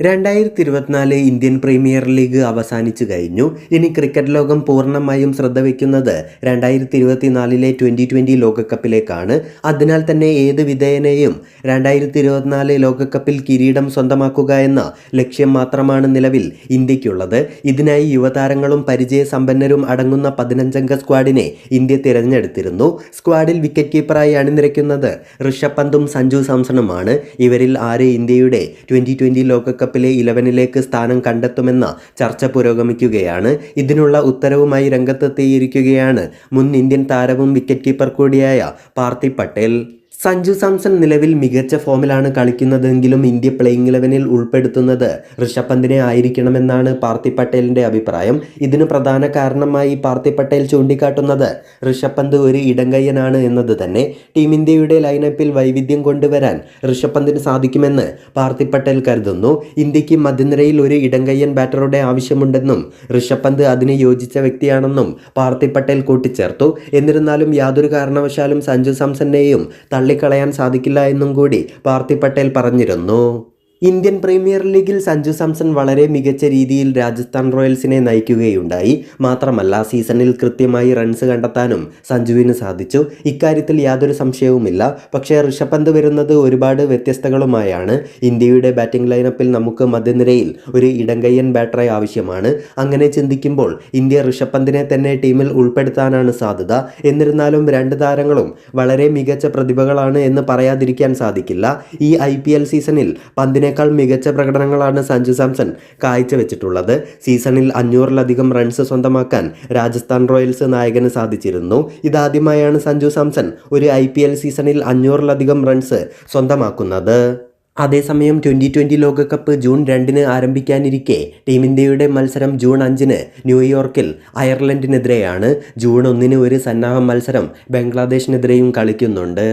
രണ്ടായിരത്തി ഇരുപത്തിനാല് Indian premier league അവസാനിച്ചു കഴിഞ്ഞു. ഇനി ക്രിക്കറ്റ് ലോകം പൂർണമായും ശ്രദ്ധ വയ്ക്കുന്നത് രണ്ടായിരത്തി ഇരുപത്തിനാലിലെ ട്വന്റി ട്വന്റി ലോകകപ്പിലേക്കാണ്. അതിനാൽ തന്നെ ഏത് വിധേയനെയും രണ്ടായിരത്തി ഇരുപത്തിനാല് ലോകകപ്പിൽ കിരീടം സ്വന്തമാക്കുക എന്ന ലക്ഷ്യം മാത്രമാണ് നിലവിൽ ഇന്ത്യക്കുള്ളത് ഇതിനായി യുവതാരങ്ങളും പരിചയസമ്പന്നരും അടങ്ങുന്ന പതിനഞ്ചംഗ സ്ക്വാഡിനെ ഇന്ത്യ തിരഞ്ഞെടുത്തിരുന്നു. സ്ക്വാഡിൽ വിക്കറ്റ് കീപ്പറായി അണിനിരക്കുന്നത് ഋഷഭ് പന്തും സഞ്ജു സാംസണുമാണ്. ഇവരിൽ ആര് ഇന്ത്യയുടെ ട്വന്റി ട്വന്റി ലോകകപ്പിലെ ഇലവനിലേക്ക് സ്ഥാനം കണ്ടെത്തുമെന്ന ചർച്ച പുരോഗമിക്കുകയാണ്. ഇതിനുള്ള ഉത്തരവുമായി രംഗത്തെത്തിയിരിക്കുകയാണ് മുൻ ഇന്ത്യൻ താരവും വിക്കറ്റ് കീപ്പർ കൂടിയായ പാർത്ഥി പട്ടേൽ സഞ്ജു സാംസൺ നിലവിൽ മികച്ച ഫോമിലാണ് കളിക്കുന്നതെങ്കിലും ഇന്ത്യ പ്ലേയിങ് ഇലവനിൽ ഉൾപ്പെടുത്തുന്നത് ഋഷഭ് പന്തിനെ ആയിരിക്കണമെന്നാണ് പാർത്ഥി പട്ടേലിന്റെ അഭിപ്രായം. ഇതിന് പ്രധാന കാരണമായി പാർത്ഥി പട്ടേൽ ചൂണ്ടിക്കാട്ടുന്നത് ഋഷഭ് പന്ത് ഒരു ഇടങ്കയ്യനാണ് എന്നത് തന്നെ. ടീം ഇന്ത്യയുടെ ലൈനപ്പിൽ വൈവിധ്യം കൊണ്ടുവരാൻ ഋഷഭ് പന്തിന് സാധിക്കുമെന്ന് പാർത്ഥി പട്ടേൽ കരുതുന്നു. ഇന്ത്യയ്ക്ക് മധ്യനിരയിൽ ഒരു ഇടങ്കയ്യൻ ബാറ്ററുടെ ആവശ്യമുണ്ടെന്നും ഋഷഭ് പന്ത് അതിന് യോജിച്ച വ്യക്തിയാണെന്നും പാർത്ഥി പട്ടേൽ കൂട്ടിച്ചേർത്തു. എന്നിരുന്നാലും യാതൊരു കാരണവശാലും സഞ്ജു സാംസണെയും തള്ളിക്കളയാൻ സാധിക്കില്ല എന്നും കൂടി പാർത്തി പട്ടേൽ പറഞ്ഞിരുന്നു. ഇന്ത്യൻ പ്രീമിയർ ലീഗിൽ സഞ്ജു സാംസൺ വളരെ മികച്ച രീതിയിൽ രാജസ്ഥാൻ റോയൽസിനെ നയിക്കുകയുണ്ടായി. മാത്രമല്ല സീസണിൽ കൃത്യമായി റൺസ് കണ്ടെത്താനും സഞ്ജുവിന് സാധിച്ചു. ഇക്കാര്യത്തിൽ യാതൊരു സംശയവുമില്ല. പക്ഷേ ഋഷഭ് പന്ത് വരുന്നത് ഒരുപാട് വ്യത്യസ്തകളുമായാണ്. ഇന്ത്യയുടെ ബാറ്റിംഗ് ലൈനപ്പിൽ നമുക്ക് മധ്യനിരയിൽ ഒരു ഇടങ്കയ്യൻ ബാറ്ററെ ആവശ്യമാണ്. അങ്ങനെ ചിന്തിക്കുമ്പോൾ ഇന്ത്യ ഋഷഭ് പന്തിനെ തന്നെ ടീമിൽ ഉൾപ്പെടുത്താനാണ് സാധ്യത. എന്നിരുന്നാലും രണ്ട് താരങ്ങളും വളരെ മികച്ച പ്രതിഭകളാണ് എന്ന് പറയാതിരിക്കാൻ സാധിക്കില്ല. ഈ ഐ സീസണിൽ പന്തിനെ ഇതിനേക്കാൾ മികച്ച പ്രകടനങ്ങളാണ് സഞ്ജു സാംസൺ കാഴ്ചവെച്ചിട്ടുള്ളത്. സീസണിൽ അഞ്ഞൂറിലധികം റൺസ് സ്വന്തമാക്കാൻ രാജസ്ഥാൻ റോയൽസ് നായകന് സാധിച്ചിരുന്നു. ഇതാദ്യമായാണ് സഞ്ജു സാംസൺ ഒരു ഐ സീസണിൽ അഞ്ഞൂറിലധികം റൺസ് സ്വന്തമാക്കുന്നത്. അതേസമയം ട്വന്റി ട്വന്റി ലോകകപ്പ് ജൂൺ രണ്ടിന് ആരംഭിക്കാനിരിക്കെ ടീം ഇന്ത്യയുടെ മത്സരം ജൂൺ അഞ്ചിന് ന്യൂയോർക്കിൽ അയർലൻഡിനെതിരെയാണ്. ജൂൺ ഒന്നിന് ഒരു സന്നാഹ മത്സരം ബംഗ്ലാദേശിനെതിരെയും കളിക്കുന്നുണ്ട്.